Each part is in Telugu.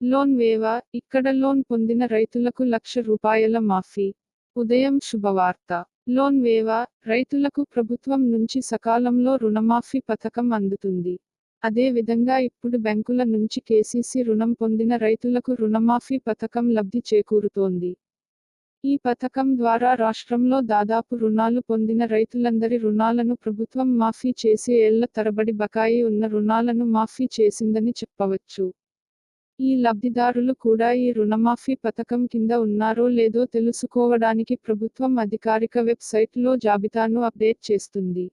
లోన్ వేవా? ఇక్కడ లోన్ పొందిన రైతులకు లక్ష రూపాయల మాఫీ. ఉదయం శుభవార్త. లోన్ వేవా? రైతులకు ప్రభుత్వం నుంచి సకాలంలో రుణమాఫీ పథకం అందుతుంది. అదే విధంగా ఇప్పుడు బ్యాంకుల నుంచి కేసీసీ రుణం పొందిన రైతులకు రుణమాఫీ పథకం లబ్ధి చేకూరుతోంది. ఈ పథకం ద్వారా రాష్ట్రంలో దాదాపు రుణాలు పొందిన రైతులందరి రుణాలను ప్రభుత్వం మాఫీ చేసి ఏళ్ళ తరబడి బకాయి ఉన్న రుణాలను మాఫీ చేసిందని చెప్పవచ్చు. ఈ లబ్ధిదారులు కూడా ఈ రుణమాఫీ పథకం కింద ఉన్నారో లేదో తెలుసుకోవడానికి ప్రభుత్వం అధికారిక వెబ్సైట్లో జాబితాను అప్డేట్ చేస్తుంది.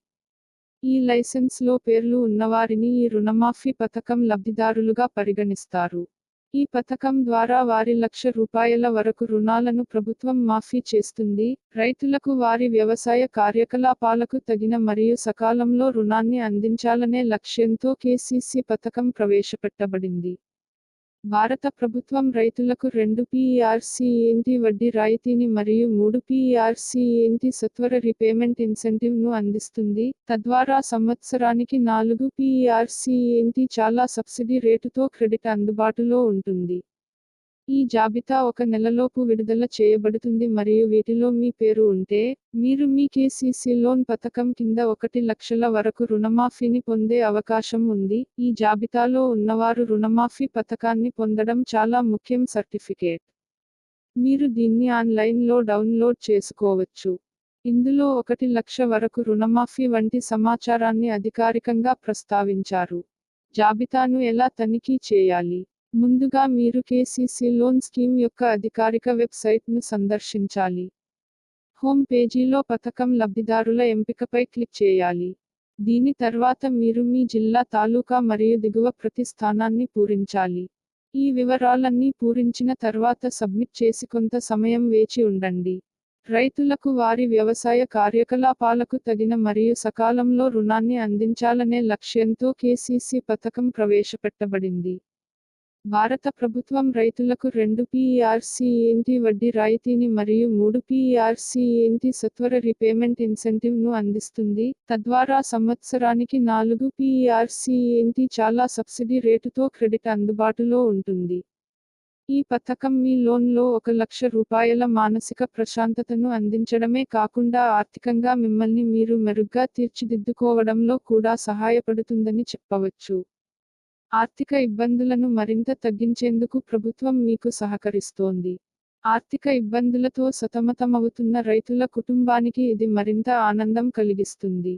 ఈ లైసెన్స్లో పేర్లు ఉన్నవారిని ఈ రుణమాఫీ పథకం లబ్ధిదారులుగా పరిగణిస్తారు. ఈ పథకం ద్వారా వారి లక్ష రూపాయల వరకు రుణాలను ప్రభుత్వం మాఫీ చేస్తుంది. రైతులకు వారి వ్యవసాయ కార్యకలాపాలకు తగిన మరియు సకాలంలో రుణాన్ని అందించాలనే లక్ష్యంతో కేసీసీ పథకం ప్రవేశపెట్టబడింది. భారత ప్రభుత్వం రైతులకు రెండు పీఆర్సీఎన్టీ వడ్డీ రాయితీని మరియు మూడు పీఆర్సీఎన్టీ సత్వర రీపేమెంట్ ఇన్సెంటివ్ను అందిస్తుంది. తద్వారా సంవత్సరానికి నాలుగు పీఆర్సీఎన్టీ చాలా సబ్సిడీ రేటుతో క్రెడిట్ అందుబాటులో ఉంటుంది. ఈ జాబితా ఒక నెలలోపు విడుదల చేయబడుతుంది మరియు వీటిలో మీ పేరు ఉంటే మీరు మీ కేసీసీ లోన్ పథకం కింద ఒకటి లక్షల వరకు రుణమాఫీని పొందే అవకాశం ఉంది. ఈ జాబితాలో ఉన్నవారు రుణమాఫీ పథకాన్ని పొందడం చాలా ముఖ్యం సర్టిఫికేట్. మీరు దీన్ని ఆన్లైన్లో డౌన్లోడ్ చేసుకోవచ్చు. ఇందులో ఒకటి లక్ష వరకు రుణమాఫీ వంటి సమాచారాన్ని అధికారికంగా ప్రస్తావించారు. జాబితాను ఎలా తనిఖీ చేయాలి? ముందుగా మీరు కేసీసీ లోన్ స్కీమ్ యొక్క అధికారిక వెబ్సైట్ను సందర్శించాలి. హోమ్ పేజీలో పథకం లబ్ధిదారుల ఎంపికపై క్లిక్ చేయాలి. దీని తర్వాత మీరు మీ జిల్లా తాలూకా మరియు దిగువ ప్రతి స్థానాన్ని పూరించాలి. ఈ వివరాలన్నీ పూరించిన తర్వాత సబ్మిట్ చేసి కొంత సమయం వేచి ఉండండి. రైతులకు వారి వ్యవసాయ కార్యకలాపాలకు తగిన మరియు సకాలంలో రుణాన్ని అందించాలనే లక్ష్యంతో కేసీసీ పథకం ప్రవేశపెట్టబడింది. భారత ప్రభుత్వం రైతులకు రెండు పీఆర్సీఎన్టీ వడ్డీ రాయితీని మరియు మూడు పీఆర్సీఎన్టీ సత్వర రీపేమెంట్ ఇన్సెంటివ్ను అందిస్తుంది. తద్వారా సంవత్సరానికి నాలుగు పీఆర్సీఎన్టీ చాలా సబ్సిడీ రేటుతో క్రెడిట్ అందుబాటులో ఉంటుంది. ఈ పథకం మీ లోన్లో ఒక లక్ష రూపాయల మానసిక ప్రశాంతతను అందించడమే కాకుండా ఆర్థికంగా మిమ్మల్ని మీరు మెరుగ్గా తీర్చిదిద్దుకోవడంలో కూడా సహాయపడుతుందని చెప్పవచ్చు. ఆర్థిక ఇబ్బందులను మరింత తగ్గించేందుకు ప్రభుత్వం మీకు సహకరిస్తోంది. ఆర్థిక ఇబ్బందులతో సతమతమవుతున్న రైతుల కుటుంబానికి ఇది మరింత ఆనందం కలిగిస్తుంది.